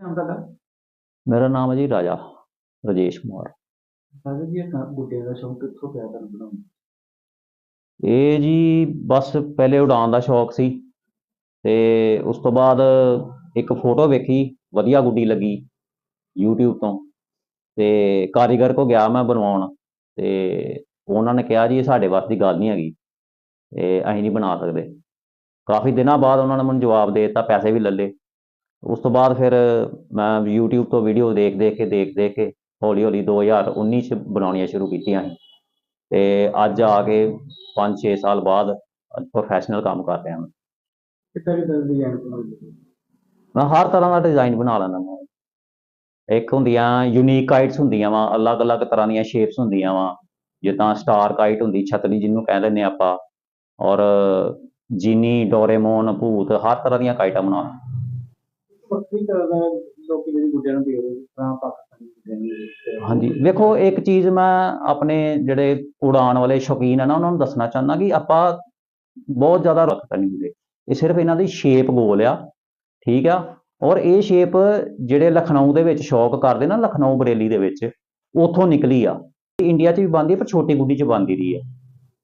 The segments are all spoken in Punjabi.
ਨਾਮ ਮੇਰਾ ਨਾਮ ਹੈ ਜੀ ਰਾਜਾ ਰਜੇਸ਼ ਕੁਮਾਰ। ਰਾਜਾ ਜੀ ਇਹ ਗੁੱਡੇ ਦਾ ਸ਼ੌਂਕ ਕਿੱਥੋਂ ਪਿਆ ਤੁਹਾਨੂੰ ਬਣਾਉਣ ਦਾ? ਇਹ ਜੀ ਬਸ ਪਹਿਲੇ ਉਡਾਨ ਦਾ ਸ਼ੌਕ ਸੀ ਤੇ ਉਸ ਤੋਂ ਬਾਅਦ ਇੱਕ ਫੋਟੋ ਵੇਖੀ ਵਧੀਆ ਗੁੱਡੀ ਲੱਗੀ YouTube ਤੋਂ ਤੇ ਕਾਰੀਗਰ ਕੋ ਗਿਆ ਮੈਂ ਬਣਵਾਉਣ ਤੇ ਉਹਨਾਂ ਨੇ ਕਿਹਾ ਜੀ ਇਹ ਸਾਡੇ ਵੱਸ ਦੀ ਗੱਲ ਨਹੀਂ ਹੈਗੀ ਤੇ ਅਸੀਂ ਨਹੀਂ ਬਣਾ ਸਕਦੇ। ਕਾਫੀ ਦਿਨਾਂ ਬਾਅਦ ਉਹਨਾਂ ਨੇ ਮੈਨੂੰ ਜਵਾਬ ਦੇ ਦਿੱਤਾ ਪੈਸੇ ਵੀ ਲੱਲੇ ਉਸ ਤੋਂ ਬਾਅਦ ਫਿਰ ਮੈਂ YouTube ਤੋਂ ਵੀਡੀਓ ਦੇਖ ਦੇਖ ਕੇ ਦੇਖ ਦੇਖ ਕੇ ਹੌਲੀ ਹੌਲੀ 2019 ਚ ਬਣਾਉਣੀਆਂ ਸ਼ੁਰੂ ਕੀਤੀਆਂ ਸੀ। ਤੇ ਅੱਜ ਆ ਕੇ 5-6 ਸਾਲ ਬਾਅਦ ਪ੍ਰੋਫੈਸ਼ਨਲ ਕੰਮ ਕਰ ਰਿਹਾ ਮੈਂ। ਕਿੱਦਾਂ ਕਿੱਦਾਂ ਦੀ ਡਿਜ਼ਾਈਨ ਬਣਾਉਂਦੇ ਮੈਂ ਹਰ ਤਰ੍ਹਾਂ ਦਾ ਡਿਜ਼ਾਈਨ ਬਣਾ ਲੈਂਦਾ ਮੈਂ ਇੱਕ ਹੁੰਦੀਆਂ ਯੂਨੀਕ ਕਾਈਟਸ ਹੁੰਦੀਆਂ ਵਾ ਅਲੱਗ-ਅਲੱਗ ਤਰ੍ਹਾਂ ਦੀਆਂ ਸ਼ੇਪਸ ਹੁੰਦੀਆਂ ਵਾ। ਜਿੱਦਾਂ ਸਟਾਰ ਕਾਈਟ ਹੁੰਦੀ ਛਤਰੀ ਜਿਹਨੂੰ ਕਹਿ ਦਿੰਦੇ ਆਪਾਂ। ਔਰ ਜੀਨੀ ਡੋਰੇਮੋਨ ਭੂਤ ਹਰ ਤਰ੍ਹਾਂ ਦੀਆਂ ਕਾਈਟਾਂ ਬਣਾ ਵੱਖਰੀ ਤਰ੍ਹਾਂ ਦਾ ਲੋਕੀ ਜਿਹੜੀ ਗੁੱਡਿਆਂ ਨੂੰ ਦੇਖਦੇ ਜਿਸ ਤਰ੍ਹਾਂ ਪਾਕਿਸਤਾਨੀ ਗੁੱਡਿਆਂ ਨੂੰ ਦੇਖਦੇ ਆ। ਹਾਂਜੀ, ਵੇਖੋ, ਇੱਕ ਚੀਜ਼ ਮੈਂ ਆਪਣੇ ਜਿਹੜੇ ਉਡਾਨ ਵਾਲੇ ਸ਼ੌਕੀਨ ਆ ਨਾ, ਉਹਨਾਂ ਨੂੰ ਦੱਸਣਾ ਚਾਹੁੰਦਾ ਕਿ ਆਪਾਂ ਬਹੁਤ ਜ਼ਿਆਦਾ ਰੱਖਤਾ ਨਹੀਂ ਹੁੰਦੇ। ਇਹ ਸਿਰਫ ਇਹਨਾਂ ਦੀ ਸ਼ੇਪ ਗੋਲ ਆ, ਠੀਕ ਆ? ਔਰ ਇਹ ਸ਼ੇਪ ਜਿਹੜੇ ਲਖਨਊ ਦੇ ਵਿੱਚ ਸ਼ੌਕ ਕਰਦੇ ਨਾ, ਲਖਨਊ ਬਰੇਲੀ ਦੇ ਵਿੱਚ, ਉੱਥੋਂ ਨਿਕਲੀ ਆ। ਇੰਡੀਆ 'ਚ ਵੀ ਬਣਦੀ ਹੈ ਪਰ ਛੋਟੀ ਗੁੱਡੀ 'ਚ ਬਣਦੀ ਰਹੀ ਆ।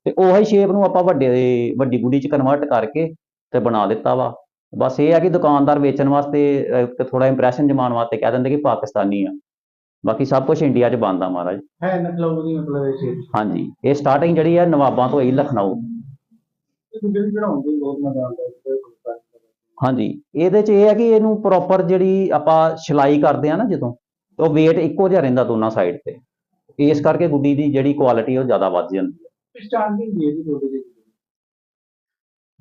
ਤੇ ਉਹੀ ਸ਼ੇਪ ਨੂੰ ਆਪਾਂ ਵੱਡੇ, ਵੱਡੀ ਗੁੱਡੀ 'ਚ ਕਨਵਰਟ ਕਰਕੇ ਤੇ ਬਣਾ ਦਿੱਤਾ ਵਾ। ਬਸ ਇਹ ਆ ਕਿ ਦੁਕਾਨਦਾਰ ਵੇਚਣ ਵਾਸਤੇ ਥੋੜਾ ਇੰਪ੍ਰੈਸ਼ਨ ਜਮਾਉਣ ਵਾਸਤੇ ਕਹਿ ਦਿੰਦੇ ਕਿ ਪਾਕਿਸਤਾਨੀ ਆ। ਬਾਕੀ ਸਭ ਕੁਝ ਇੰਡੀਆ 'ਚ ਬਣਦਾ ਮਹਾਰਾਜ। ਹੈ ਨਕਲੋ ਦੀ ਮਤਲਬ ਇਹ ਸ਼ੇਪ ਹਾਂਜੀ ਇਹ ਸਟਾਰਟਿੰਗ ਜਿਹੜੀ ਹੈ ਨਵਾਬਾਂ ਤੋਂ ਲਖਨਊ। ਹੈ ਗੁੱਡਾ ਹਾਂਜੀ ਇਹਦੇ 'ਚ ਇਹ ਹੈ ਕਿ ਇਹਨੂੰ ਪ੍ਰੋਪਰ ਜਿਹੜੀ ਆਪਾਂ ਸਿਲਾਈ ਕਰਦੇ ਆ ਨਾ ਜਦੋਂ ਉਹ weight ਇੱਕੋ ਜਿਹਾ ਰਹਿੰਦਾ ਦੋਨਾਂ ਸਾਈਡ ਤੇ। ਇਸ ਕਰਕੇ ਗੁੱਡੀ ਦੀ ਜਿਹੜੀ ਕੁਆਲਿਟੀ ਉਹ ਜ਼ਿਆਦਾ ਵੱਧ ਜਾਂਦੀ ਹੈ ਸਟਾਰਟਿੰਗ ਦੀ ਹੈ ਜੀ ਗੁੱਡੇ ਦੀ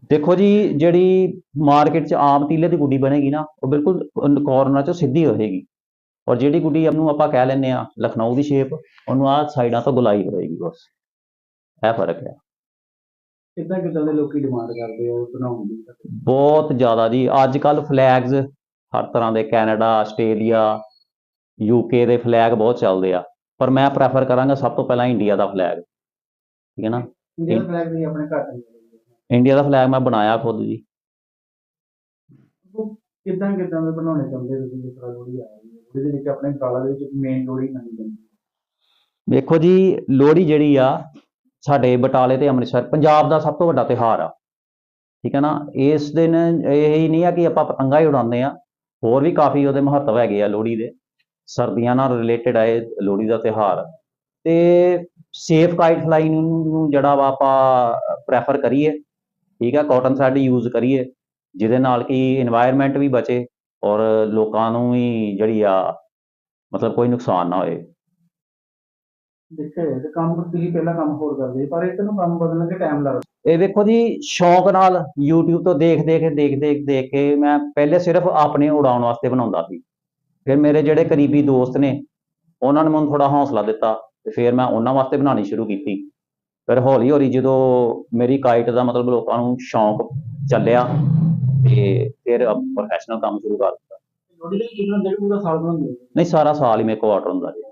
ਦੇਖੋ ਜੀ ਜਿਹੜੀ ਮਾਰਕੀਟ 'ਚ ਆਮ ਤੀਲੇ ਦੀ ਗੁੱਡੀ ਬਣੇਗੀ ਨਾ ਉਹ ਬਿਲਕੁਲ ਕਾਰਨਰ 'ਚੋਂ ਸਿੱਧੀ ਹੋਏਗੀ। ਔਰ ਜਿਹੜੀ ਗੁੱਡੀ ਨੂੰ ਆਪਾਂ ਕਹਿ ਲੈਂਦੇ ਆ ਲਖਨਊ ਦੀ ਸ਼ੇਪ ਉਹਨੂੰ ਆਹ ਸਾਈਡਾਂ ਤੋਂ ਗੁਲਾਈ ਹੋਏਗੀ ਬਸ। ਇਹ ਫ਼ਰਕ ਹੈ। ਕਿੱਦਾਂ ਕਿੱਦਾਂ ਦੇ ਲੋਕੀ ਡਿਮਾਂਡ ਕਰਦੇ ਆ ਬਣਾਉਣ ਦੀ? ਬਹੁਤ ਜ਼ਿਆਦਾ ਜੀ। ਅੱਜ ਕੱਲ ਫਲੈਗਸ ਹਰ ਤਰ੍ਹਾਂ ਦੇ ਕੈਨੇਡਾ ਆਸਟ੍ਰੇਲੀਆ ਯੂਕੇ ਦੇ ਫਲੈਗ ਬਹੁਤ ਚੱਲਦੇ ਆ। ਪਰ ਮੈਂ ਪ੍ਰੈਫਰ ਕਰਾਂਗਾ ਸਭ ਤੋਂ ਪਹਿਲਾਂ ਇੰਡੀਆ ਦਾ ਫਲੈਗ ਠੀਕ ਹੈ ਨਾ? ਇੰਡੀਅਨ ਫਲੈਗ ਦੀ ਆਪਣੇ ਘੱਟ ਨਹੀਂ ਇੰਡੀਆ ਦਾ ਫਲੈਗ ਮੈਂ ਬਣਾਇਆ ਖੁਦ ਜੀ। ਕਿੱਦਾਂ ਕਿੱਦਾਂ ਦੇ ਬਣਾਉਣੇ ਚਾਹੁੰਦੇ ਤੁਸੀਂ? ਜਿਸ ਤਰ੍ਹਾਂ ਲੋਹੜੀ ਆ ਰਹੀ ਹੈ। ਉਹਦੇ ਵਿੱਚ ਆਪਣੇ ਗਾਲਾਂ ਦੇ ਵਿੱਚ ਮੇਨ ਲੋਹੜੀ ਮੰਨੀ ਜਾਂਦੀ ਹੈ? ਵੇਖੋ ਜੀ ਲੋਹੜੀ ਜਿਹੜੀ ਆ ਸਾਡੇ ਬਟਾਲੇ ਤੇ ਅੰਮ੍ਰਿਤਸਰ ਪੰਜਾਬ ਦਾ ਸਭ ਤੋਂ ਵੱਡਾ ਤਿਉਹਾਰ ਆ। ਠੀਕ ਹੈ ਨਾ? ਇਸ ਦਿਨ ਇਹ ਹੀ ਨਹੀਂ ਆ ਕਿ ਆਪਾਂ ਪਤੰਗਾ ਹੀ ਉਡਾਉਂਦੇ ਆ। ਹੋਰ ਵੀ ਕਾਫੀ ਉਹਦੇ ਮਹੱਤਵ ਹੈਗੇ ਆ ਲੋਹੜੀ ਦੇ। ਸਰਦੀਆਂ ਨਾਲ ਰਿਲੇਟਡ ਆ ਇਹ ਲੋਹੜੀ ਦਾ ਤਿਉਹਾਰ। ਤੇ ਸੇਫ ਕਾਈਟ ਫਲਾਈਂਗ ਨੂੰ ਜਿਹੜਾ ਵਾ ਆਪਾਂ ਪ੍ਰੈਫਰ ਕਰੀਏ। ਠੀਕ ਆ ਕਾਟਨ ਸਾਡੀ ਯੂਜ਼ ਕਰੀਏ ਜਿਹਦੇ ਨਾਲ ਕਿ এনवायरमेंट ਵੀ ਬਚੇ ਔਰ ਲੋਕਾਂ ਨੂੰ ਵੀ ਜਿਹੜੀ ਆ ਮਤਲਬ ਕੋਈ ਨੁਕਸਾਨ ਨਾ ਹੋਏ। ਦੇਖਿਆ ਇਹ ਨੂੰ ਜੀ ਸ਼ੌਂਕ ਨਾਲ YouTube ਤੋਂ ਦੇਖ ਦੇਖ ਦੇਖ ਦੇਖ ਦੇਖ ਕੇ ਮੈਂ ਪਹਿਲੇ ਸਿਰਫ ਆਪਣੇ ਉਡਾਉਣ ਵਾਸਤੇ ਬਣਾਉਂਦਾ ਸੀ। ਫਿਰ ਮੇਰੇ ਜਿਹੜੇ ਕਰੀਬੀ ਦੋਸਤ ਨੇ ਉਹਨਾਂ ਨੇ ਮੈਨੂੰ ਥੋੜਾ ਹੌਸਲਾ ਦਿੱਤਾ ਤੇ ਫਿਰ ਮੈਂ ਉਹਨਾਂ ਵਾਸਤੇ ਬਣਾਉਣੀ ਸ਼ੁਰੂ ਕੀਤੀ। ਫਿਰ ਹੌਲੀ ਹੌਲੀ ਜਦੋਂ ਮੇਰੀ ਕਾਈਟ ਦਾ ਮਤਲਬ ਲੋਕਾਂ ਨੂੰ ਸ਼ੌਂਕ ਚੱਲਿਆ ਤੇ ਫਿਰ ਪ੍ਰੋਫੈਸ਼ਨਲ ਕੰਮ ਸ਼ੁਰੂ ਕਰ ਦਿੱਤਾ। ਨਹੀਂ ਸਾਰਾ ਸਾਲ ਹੀ ਮੇਰੇ ਕੋਲ ਆਰਡਰ ਹੁੰਦਾ ਜੀ।